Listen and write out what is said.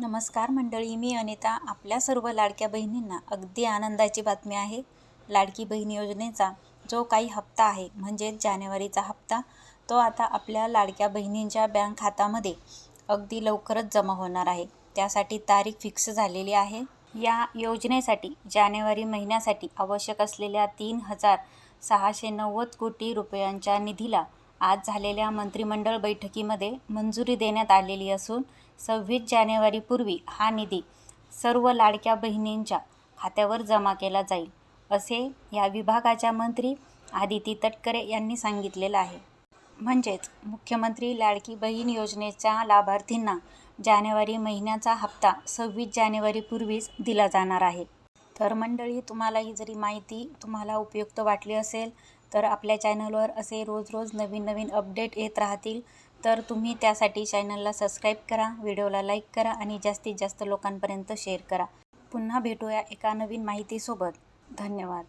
नमस्कार मंडळी मी अनिता. आपल्या सर्व लाडक्या बहिणींना अगदी आनंदाची बातमी आहे. लाडकी बहीण योजनेचा जो काही हप्ता आहे म्हणजेच जानेवारीचा हप्ता तो आता आपल्या लाडक्या बहिणींच्या बँक खात्यामध्ये अगदी लवकरच जमा होणार आहे. त्यासाठी तारीख फिक्स झालेली आहे. या योजनेसाठी जानेवारी महिन्यासाठी आवश्यक असलेल्या तीन हजार सहाशे नव्वद कोटी रुपयांच्या निधीला आज झालेल्या मंत्रिमंडळ बैठकीमध्ये मंजुरी देण्यात आलेली असून सव्वीस जानेवारीपूर्वी हा निधी सर्व लाडक्या बहिणींच्या खात्यावर जमा केला जाईल असे या विभागाच्या मंत्री आदिती तटकरे यांनी सांगितलेलं आहे. म्हणजेच मुख्यमंत्री लाडकी बहीण योजनेच्या लाभार्थींना जानेवारी महिन्याचा हप्ता सव्वीस जानेवारीपूर्वीच दिला जाणार आहे. तर मंडळी तुम्हाला ही जरी माहिती तुम्हाला उपयुक्त वाटली असेल तर आपल्या चॅनलवर असे रोज रोज नवीन नवीन अपडेट येत राहतील. तर तुम्ही त्यासाठी चॅनलला सबस्क्राईब करा व्हिडिओला लाईक करा आणि जास्तीत जास्त लोकांपर्यंत शेअर करा. पुन्हा भेटूया एका नवीन माहितीसोबत. धन्यवाद.